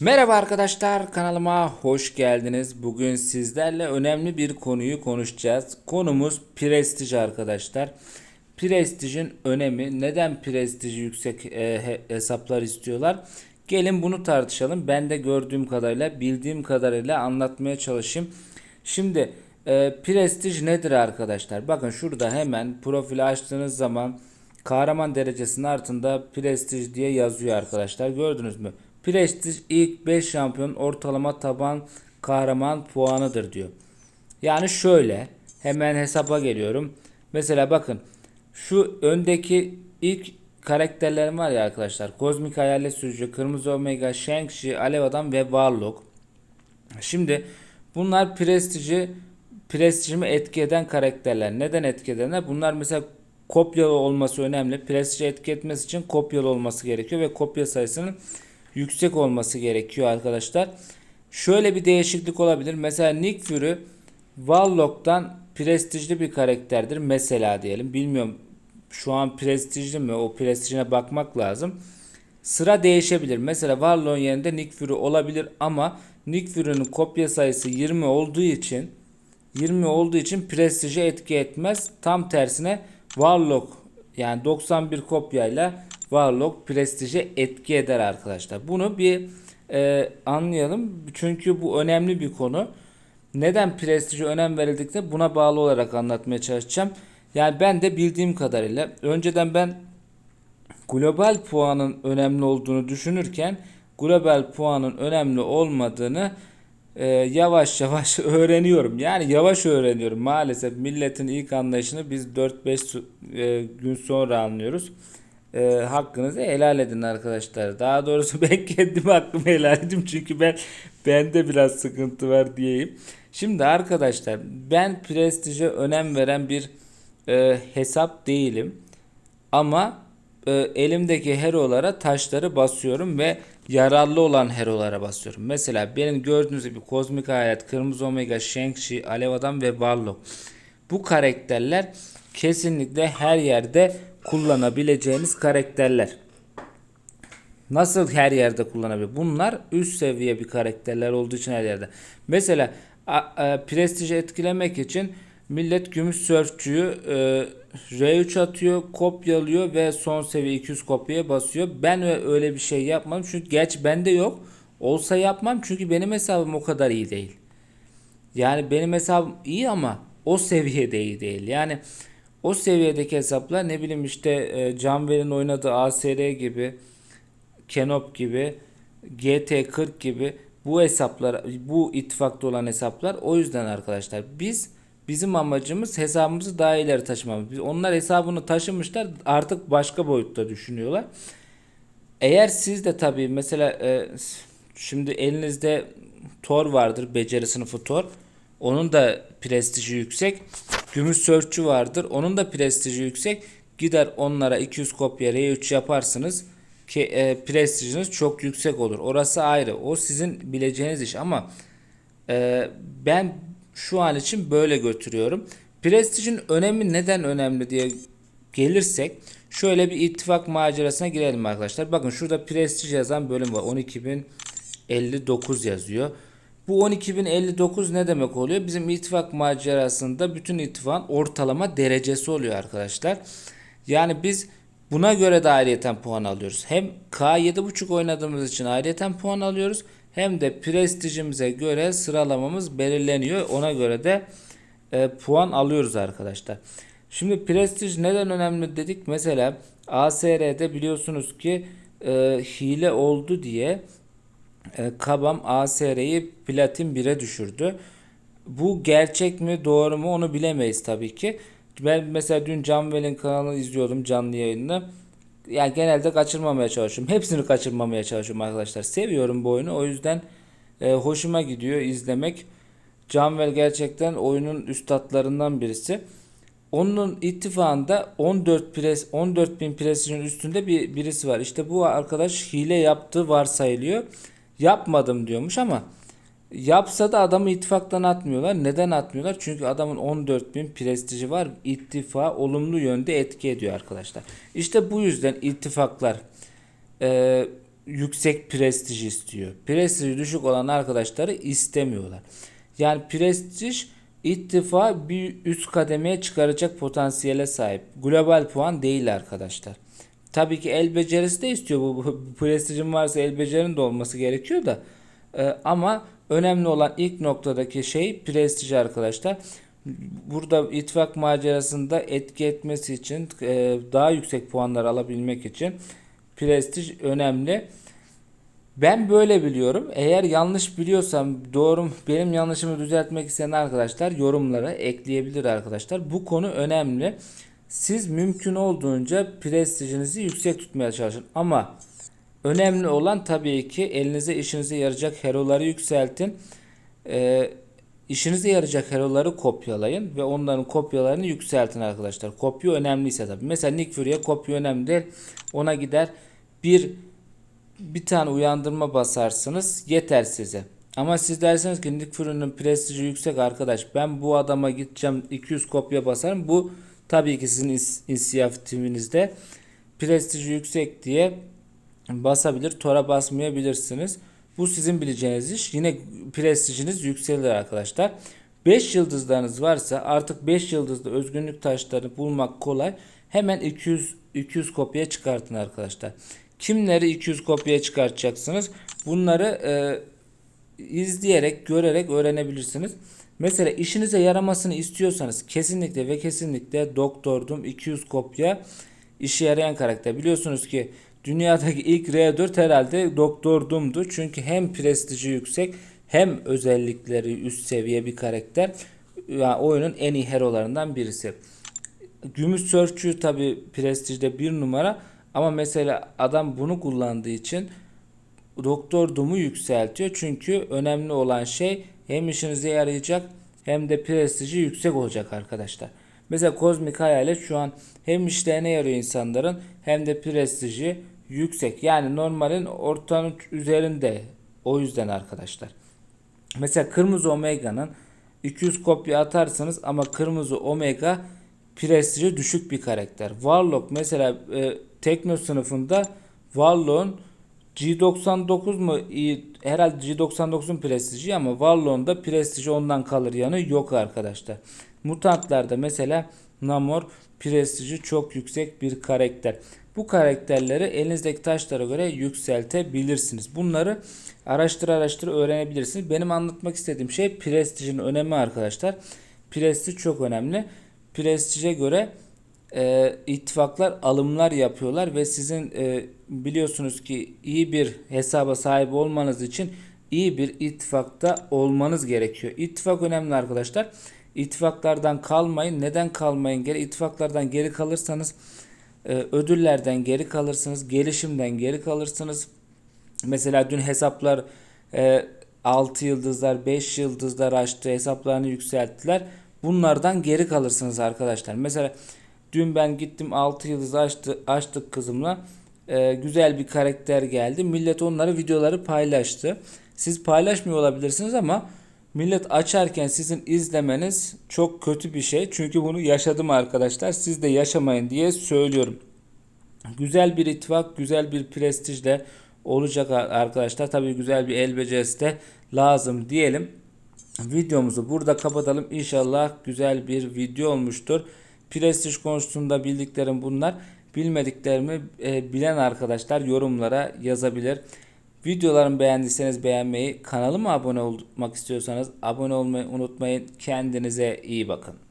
Merhaba arkadaşlar kanalıma hoş geldiniz. Bugün sizlerle önemli bir konuyu konuşacağız. Konumuz prestij arkadaşlar. Prestijin önemi, neden prestiji yüksek e, he- hesaplar istiyorlar? Gelin bunu tartışalım. Ben de gördüğüm kadarıyla, bildiğim kadarıyla anlatmaya çalışayım. Şimdi e, prestij nedir arkadaşlar? Bakın şurada hemen profili açtığınız zaman kahraman derecesinin altında prestij diye yazıyor arkadaşlar. Gördünüz mü? Prestij ilk 5 şampiyon ortalama taban kahraman puanıdır diyor. Yani şöyle hemen hesaba geliyorum. Mesela bakın şu öndeki ilk karakterlerim var ya arkadaşlar. Kozmik Hayalet Sürücü, Kırmızı Omega, Shang-Chi, Alev Adam ve Warlock. Şimdi bunlar prestiji prestijimi etki eden karakterler. Neden etki edenler? Bunlar mesela kopyalı olması önemli. Prestiji etki etmesi için kopyalı olması gerekiyor ve kopya sayısının yüksek olması gerekiyor arkadaşlar. Şöyle bir değişiklik olabilir. Mesela Nick Fury Warlock'tan prestijli bir karakterdir. Mesela diyelim. Bilmiyorum şu an prestijli mi? O prestijine bakmak lazım. Sıra değişebilir. Mesela Warlock'un yerinde Nick Fury olabilir ama Nick Fury'nin kopya sayısı 20 olduğu için 20 olduğu için prestiji etki etmez. Tam tersine Warlock yani 91 kopyayla Warlock prestiji etki eder arkadaşlar. Bunu bir e, anlayalım. Çünkü bu önemli bir konu. Neden prestiji önem verildikte buna bağlı olarak anlatmaya çalışacağım. Yani ben de bildiğim kadarıyla önceden ben global puanın önemli olduğunu düşünürken global puanın önemli olmadığını e, yavaş yavaş öğreniyorum. Yani yavaş öğreniyorum. Maalesef milletin ilk anlayışını biz 4-5 e, gün sonra anlıyoruz. E, hakkınızı helal edin arkadaşlar. Daha doğrusu ben kendime hakkımı helal edeyim çünkü ben bende biraz sıkıntı var diyeyim. Şimdi arkadaşlar ben prestije önem veren bir e, hesap değilim. Ama e, elimdeki herolara taşları basıyorum ve yararlı olan herolara basıyorum. Mesela benim gördüğünüz gibi Kozmik Hayat, Kırmızı Omega, Shang-Chi, Alev Adam ve Warlock. Bu karakterler kesinlikle her yerde kullanabileceğiniz karakterler. Nasıl her yerde kullanabilir? Bunlar üst seviye bir karakterler olduğu için her yerde. Mesela a, a, prestiji etkilemek için millet gümüş sörfçüyü e, R3 atıyor, kopyalıyor ve son seviye 200 kopyaya basıyor. Ben öyle bir şey yapmam çünkü geç bende yok. Olsa yapmam çünkü benim hesabım o kadar iyi değil. Yani benim hesabım iyi ama o seviyede iyi değil. Yani o seviyedeki hesaplar ne bileyim işte e, Canver'in oynadığı ASR gibi Kenop gibi, GT40 gibi bu hesaplar, bu ittifakta olan hesaplar. O yüzden arkadaşlar biz bizim amacımız hesabımızı daha ileri taşımamız. Biz, onlar hesabını taşımışlar artık başka boyutta düşünüyorlar. Eğer siz de tabii mesela e, şimdi elinizde Tor vardır, beceri sınıfı Tor. Onun da prestiji yüksek. Gümüş Sörfçü vardır. Onun da prestiji yüksek. Gider onlara 200 kopya R3 yaparsınız ki e, prestijiniz çok yüksek olur. Orası ayrı. O sizin bileceğiniz iş ama e, ben şu an için böyle götürüyorum. Prestijin önemi neden önemli diye gelirsek şöyle bir ittifak macerasına girelim arkadaşlar. Bakın şurada prestij yazan bölüm var. 12.059 yazıyor. Bu 12.059 ne demek oluyor? Bizim ittifak macerasında bütün ittifakın ortalama derecesi oluyor arkadaşlar. Yani biz buna göre de ayrıyeten puan alıyoruz. Hem K7.5 oynadığımız için ayrıyeten puan alıyoruz. Hem de prestijimize göre sıralamamız belirleniyor. Ona göre de e, puan alıyoruz arkadaşlar. Şimdi prestij neden önemli dedik? Mesela ASR'de biliyorsunuz ki e, hile oldu diye Kabam ASR'yi platin 1'e düşürdü. Bu gerçek mi doğru mu onu bilemeyiz tabii ki. Ben mesela dün Canvel'in kanalını izliyordum canlı yayını. Yani genelde kaçırmamaya çalışıyorum. Hepsini kaçırmamaya çalışıyorum arkadaşlar. Seviyorum bu oyunu. O yüzden e, hoşuma gidiyor izlemek. Canvel gerçekten oyunun üstadlarından birisi. Onun ittifakında 14 pres 14 bin prestijin üstünde bir birisi var. İşte bu arkadaş hile yaptığı varsayılıyor. Yapmadım diyormuş ama yapsa da adamı ittifaktan atmıyorlar. Neden atmıyorlar? Çünkü adamın 14 bin prestiji var. İttifa olumlu yönde etki ediyor arkadaşlar. İşte bu yüzden ittifaklar e, yüksek prestij istiyor. Prestiji düşük olan arkadaşları istemiyorlar. Yani prestij ittifa bir üst kademeye çıkaracak potansiyele sahip. Global puan değil arkadaşlar. Tabii ki el becerisi de istiyor. Bu, bu, prestijin varsa el becerinin de olması gerekiyor da. Ee, ama önemli olan ilk noktadaki şey prestij arkadaşlar. Burada ittifak macerasında etki etmesi için e, daha yüksek puanlar alabilmek için prestij önemli. Ben böyle biliyorum. Eğer yanlış biliyorsam doğru benim yanlışımı düzeltmek isteyen arkadaşlar yorumlara ekleyebilir arkadaşlar. Bu konu önemli. Siz mümkün olduğunca prestijinizi yüksek tutmaya çalışın. Ama önemli olan tabii ki elinize işinize yarayacak heroları yükseltin. Ee, işinize yarayacak heroları kopyalayın ve onların kopyalarını yükseltin arkadaşlar. Kopya önemliyse tabii. Mesela Nick Fury'e kopya önemli değil. Ona gider bir bir tane uyandırma basarsınız yeter size. Ama siz derseniz ki Nick Fury'nin prestiji yüksek arkadaş ben bu adama gideceğim 200 kopya basarım. Bu tabii ki sizin is- inisiyatifinizde prestiji yüksek diye basabilir. Tora basmayabilirsiniz. Bu sizin bileceğiniz iş. Yine prestijiniz yükselir arkadaşlar. 5 yıldızlarınız varsa artık 5 yıldızlı özgünlük taşlarını bulmak kolay. Hemen 200 200 kopya çıkartın arkadaşlar. Kimleri 200 kopya çıkartacaksınız? Bunları e, izleyerek, görerek öğrenebilirsiniz. Mesela işinize yaramasını istiyorsanız kesinlikle ve kesinlikle Doktordum 200 kopya işe yarayan karakter. Biliyorsunuz ki dünyadaki ilk R4 herhalde Doktor Doom'du. Çünkü hem prestiji yüksek hem özellikleri üst seviye bir karakter. Yani oyunun en iyi herolarından birisi. Gümüş Sörfçü tabi prestijde bir numara ama mesela adam bunu kullandığı için Doktor Doom'u yükseltiyor. Çünkü önemli olan şey hem işinize yarayacak hem de prestiji yüksek olacak arkadaşlar. Mesela kozmik hayalet şu an hem işlerine yarıyor insanların hem de prestiji yüksek. Yani normalin ortanın üzerinde. O yüzden arkadaşlar. Mesela kırmızı omega'nın 200 kopya atarsanız ama kırmızı omega prestiji düşük bir karakter. Warlock mesela e, tekno sınıfında Warlock'un G99 mu? Herhalde G99'un prestiji ama Warlock'un da prestiji ondan kalır yanı yok arkadaşlar. Mutantlarda mesela Namor prestiji çok yüksek bir karakter. Bu karakterleri elinizdeki taşlara göre yükseltebilirsiniz. Bunları araştır araştır öğrenebilirsiniz. Benim anlatmak istediğim şey prestijin önemi arkadaşlar. Prestij çok önemli. Prestije göre e, ittifaklar alımlar yapıyorlar ve sizin e, biliyorsunuz ki iyi bir hesaba sahip olmanız için iyi bir ittifakta olmanız gerekiyor. İttifak önemli arkadaşlar. İttifaklardan kalmayın. Neden kalmayın? Geri ittifaklardan geri kalırsanız e, ödüllerden geri kalırsınız. Gelişimden geri kalırsınız. Mesela dün hesaplar e, 6 yıldızlar, 5 yıldızlar açtı. Hesaplarını yükselttiler. Bunlardan geri kalırsınız arkadaşlar. Mesela dün ben gittim 6 yıldız açtı, açtık kızımla. E, güzel bir karakter geldi. Millet onları videoları paylaştı. Siz paylaşmıyor olabilirsiniz ama millet açarken sizin izlemeniz çok kötü bir şey. Çünkü bunu yaşadım arkadaşlar. Siz de yaşamayın diye söylüyorum. Güzel bir ittifak, güzel bir prestijle olacak arkadaşlar. Tabii güzel bir el becerisi de lazım diyelim. Videomuzu burada kapatalım. İnşallah güzel bir video olmuştur. Prestij konusunda bildiklerim bunlar. Bilmediklerimi e, bilen arkadaşlar yorumlara yazabilir. Videolarımı beğendiyseniz beğenmeyi, kanalıma abone olmak istiyorsanız abone olmayı unutmayın. Kendinize iyi bakın.